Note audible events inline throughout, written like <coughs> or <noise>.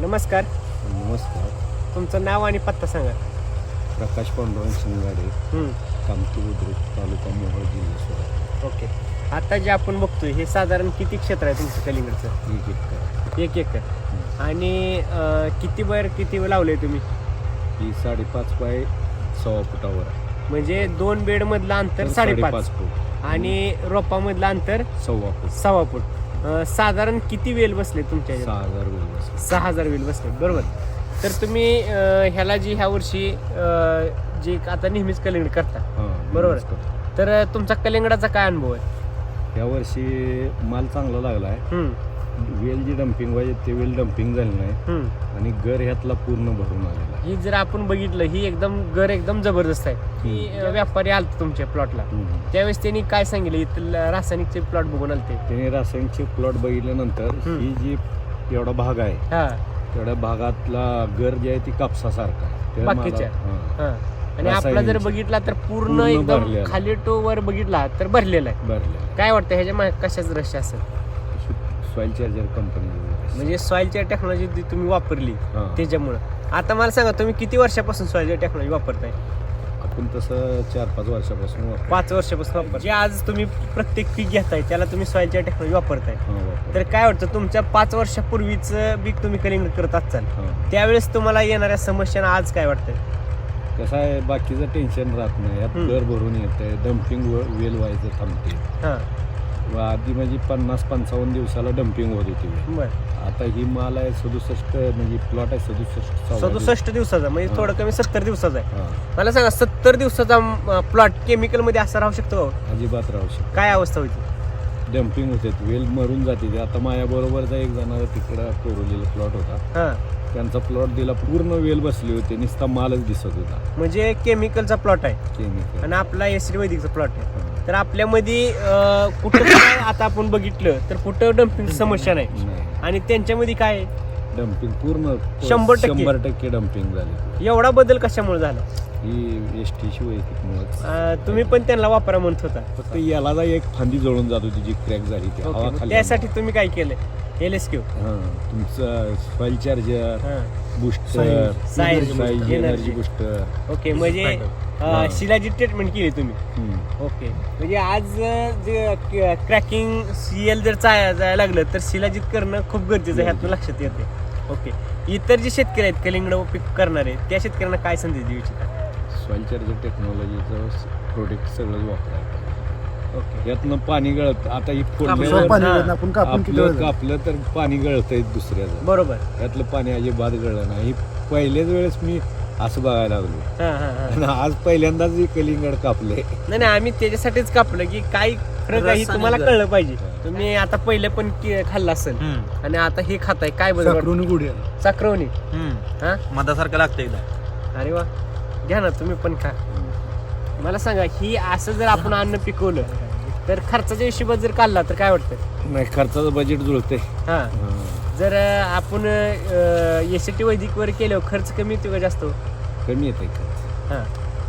नमस्कार. नमस्कार. तुमचं नाव आणि पत्ता सांगा. प्रकाश पांडुरंग शिंगाडे. कामती बुद्रुक तालुका मोहोळ जिल्हा ओके. आता जे आपण बघतोय हे साधारण किती क्षेत्र आहे तुमचं कलिंगडचं? एक एकर. एक एकर. आणि अं, किती बाहेर किती लावले तुम्ही? ही साडेपाच बाय सव्वा फुटावर आहे. म्हणजे दोन बेड मधलं अंतर तर साडेपाच फूट. आणि रोपामधलं अंतर सव्वा फूट. सव्वा फूट. अं, साधारण किती वेल बसले तुमच्या ह्याच्यात? सहा हजार बसले. सहा हजार वेल बसले बरोबर. तर तुम्ही अं, ह्याला जी ह्या वर्षी अं, जे आता नेहमीच कलिंगड करता हां बरोबर. तर अं, तुमचा कलिंगडाचा काय अनुभव आहे? या वर्षी माल चांगला लागला आहे हम्म, वेल जी डम्पिंग पाहिजे ते वेल डम्पिंग झाली नाही. आणि घर ह्यातला पूर्ण भरून आलेला ही जर आपण बघितलं ही एकदम घर एकदम जबरदस्त आहे की व्यापारी आलते तुमच्या प्लॉटला. त्यावेळेस त्यांनी काय सांगितलं इथं रासायनिकचे प्लॉट बघून आलते त्याने रासायनिकचे प्लॉट बघितल्यानंतर. ही जी एवढा भाग आहे हा तेवढ्या भागातला घर जे आहे ती कापसासारखा बाकीच्या? आणि आपला जर. बघितला तर पूर्ण एकदम. खाली टो वर बघितला तर भरलेला आहे. काय वाटतं ह्याच्या कशाच रहस्य असेल सॉइल चार्जर कंपनी म्हणजे सॉइलच्या टेक्नॉलॉजी जी तुम्ही वापरली हां. त्याच्यामुळं. आता मला सांगा तुम्ही किती वर्षापासून सॉइलच्या टेक्नॉलॉजी वापरताय? आपण तसं चार पाच वर्षापासून वापर- पाच वर्षापासून वापर जे आज तुम्ही प्रत्येक पीक घेताय त्याला तुम्ही सॉइलच्या टेक्नॉलॉजी वापरताय. हां, वापर- तर काय वाटतं तुमच्या पाच वर्षापूर्वीच पीक तुम्ही कलिंगड करत असाल हां. त्यावेळेस तुम्हाला येणाऱ्या समस्यांना आज काय वाटतंय? कसं आहे बाकीचं टेन्शन राहत नाही. यात हम्म. घर भरून येतंय डम्पिंग वेल व्हायचं थांबते हां. व आधी म्हणजे पन्नास पंचावन्न दिवसाला डम्पिंग होत होती. बरं. आता ही माल आहे सदुसष्ट म्हणजे प्लॉट आहे सदुसष्ट सदुसष्ट दिवसाचा म्हणजे हां. थोडं कमी सत्तर दिवसाचा आहे. हां, मला सांगा सत्तर दिवसाचा प्लॉट केमिकलमध्ये असा राहू शकतो का? अजिबात राहू शकत. काय अवस्था होती? डम्पिंग होते वेल मरून जाते. ते आता माझ्याबरोबरचा एक जणारा तिकडं कोरलेला प्लॉट होता. हां. त्यांचा प्लॉट दिला पूर्ण वेल बसली होती नुसता मालच दिसत होता. म्हणजे केमिकलचा प्लॉट आहे. केमिकल आणि आपला एसिड वैदिकचा प्लॉट आहे. तर आपल्यामध्ये अं, कुठं काय <coughs> आता आपण बघितलं तर कुठं डम्पिंग समस्या <coughs> नाही. आणि त्यांच्यामध्ये काय? आहे? डम्पिंग पूर्ण शंभर टक्के. शंभर टक्के डम्पिंग झाली. एवढा बदल कशामुळे झाला? ही एस अं, तुम्ही पण त्यांना वापरा म्हणत होता. फक्त याला जा एक फांदी जळून जात होती जी क्रॅक झाली ती. ओके हवा मग खाली त्यासाठी तुम्ही काय केलंय? एल एस क्यू हां तुमचं soil charger booster Soil- size energy. Energy booster okay म्हणजे. अं, शिलाजी ट्रीटमेंट केली तुम्ही. ओके म्हणजे आज अं, जे क्रॅकिंग सीएल जर चाय जायला लागलं तर शिलाजीत करणं खूप गरजेचं आहे ह्यातून लक्षात येते. ओके इतर जे शेतकरी आहेत कलिंगड पीक करणारे त्या शेतकऱ्यांना काय संदेश देऊ इच्छिता? सॉइल चार्जर टेक्नॉलॉजीचं प्रोडक्ट सगळंच वापरायचं. ओके यातनं पाणी गळत आता ही कापून फोडल्यावर पाणी हां. गळत नाही, आपण कापून किती वेळ आपलं झाला? कापलं तर पाणी गळतंय दुसऱ्याचं. बरोबर. यातलं पाणी अजिबात गळलं नाही. पहिल्याच वेळेस मी असं बघायला लागलो. हां हां हां. आणि आज पहिल्यांदाच ही कलिंगड कापले. नाही नाही आम्ही त्याच्यासाठीच कापलं की काय फरक आहे हे तुम्हाला कळलं पाहिजे. तुम्ही आता पहिलं पण की- खाल्लं असेल आणि आता हे खाताय काय बदल? साखरून गुढी साखरवणी. हा? मधासारखं लागतं एकदा. अरे वा. घ्या ना तुम्ही पण खा. मला सांगा ही असं जर आपण अन्न पिकवलं तर खर्चाच्या हिशोबात जर काढला तर काय वाटतं? नाही खर्चाचं बजेट जुळते हा. जर आपण एस टी वैदिकवर केल्यावर खर्च कमी येतो का जास्त? कमी येते खर्च. हा.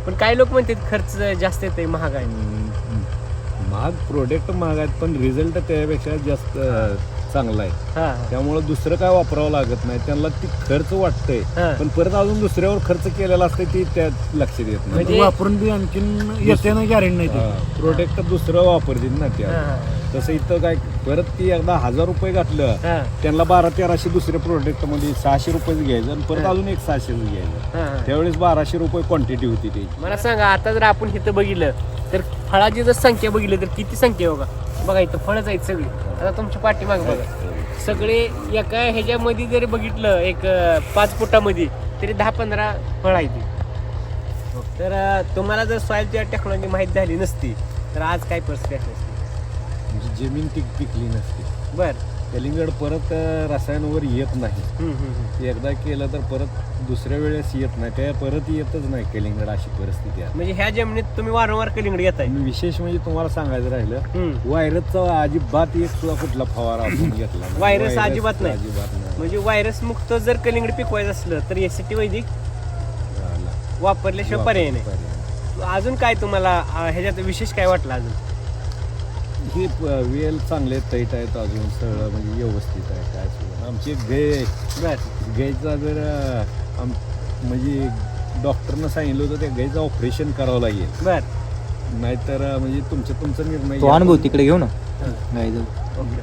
पण काही लोक म्हणतात खर्च जास्त येते महाग आहे. महाग प्रोडक्ट महाग आहेत पण रिझल्ट त्यापेक्षा जास्त चांगला आहे हा. त्यामुळे दुसरं काय वापरावं लागत नाही त्यांना ती खर्च वाटतंय हा. पण परत अजून दुसऱ्यावर खर्च केलेला असतंय ती त्यात लक्ष देत नाही म्हणजे- वापरून बी आणखीन येते ना गॅरेंटी नाही ते प्रोडक्ट दुसरं वापरतील ना त्या हा. तसं इथं काय परत ती एकदा हजार रुपये घातलं हा, त्यांना बारा तेराशे दुसऱ्या प्रोडक्टमध्ये सहाशे रुपयेच घ्यायचं आणि परत. अजून एक सहाशेच घ्यायचं हा. त्यावेळेस बाराशे रुपये क्वांटिटी होती त्याची मला सांगा आता जर आपण इथं बघितलं तर फळाची जर संख्या बघितली तर किती संख्या बघा. बघा इथं फळच आहेत सगळी. आता तुमच्या पाठीमाग बघा. सगळे एका ह्याच्यामध्ये जरी बघितलं एक पाच फुटामध्ये तरी दहा पंधरा फळ आहेत. तर तुम्हाला जर सॉईलची टेक्नॉलॉजी माहीत झाली नसती तर आज काय परिस्थिती असती म्हणजे जमीन ती पिकली नसते. बर. कलिंगड परत रसायनवर येत नाही. एकदा केलं तर परत दुसऱ्या वेळेस येत नाही त्या परत येतच नाही कलिंगड अशी परिस्थिती आहे म्हणजे ह्या जमिनीत तुम्ही वारंवार कलिंगड घेताय विशेष म्हणजे तुम्हाला सांगायचं राहिलं. व्हायरसचा अजिबात एक सुद्धा कुठला फवारा आपण <coughs> घेतला. व्हायरस अजिबात नाही. अजिबात नाही म्हणजे व्हायरस मुक्त जर कलिंगड पिकवायचं असलं तर एस टी वैदिक. वापरल्याशिवाय पर्याय नाही. अजून काय तुम्हाला ह्याच्यात विशेष काय वाटलं अजून ही वेल चांगले तैट आहेत अजून सगळं म्हणजे व्यवस्थित आहे काय सुद्धा. आमची बर गायचा जर आम म्हणजे डॉक्टरनं सांगितलं होतं त्या गायचं ऑपरेशन करावं लागेल. बर. नाहीतर म्हणजे तुमचा तुमचा निर्णय तो घ्या. अनुभव तिकडे घेऊ ना. गाई जाऊ. ओके.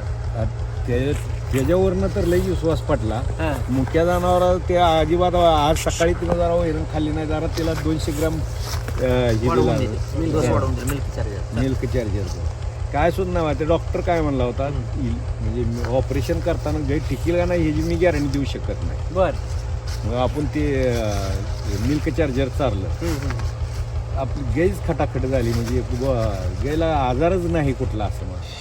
त्या- त्याच्यावरनं तर लई विश्वास पटला. हा. मुख्य जनावर ते अजिबात आज सकाळी तिनं जरा वैरण खाल्ली नाही जरा तिला दोनशे ग्राम अं, हे वाढवून दिला. डोस वाढवून charger. मिल्क चार्जरचं. काय सुद्धा नाही ते डॉक्टर काय म्हणला होता म्हणजे ऑपरेशन करताना गाय टिकेल का नाही ह्याची मी गॅरंटी देऊ शकत नाही. बर. मग आपण ते मिल्क चार्जर चारलं हम्म. आपली गायच खटाखट झाली म्हणजे गायला आजारच नाही कुठला असं मग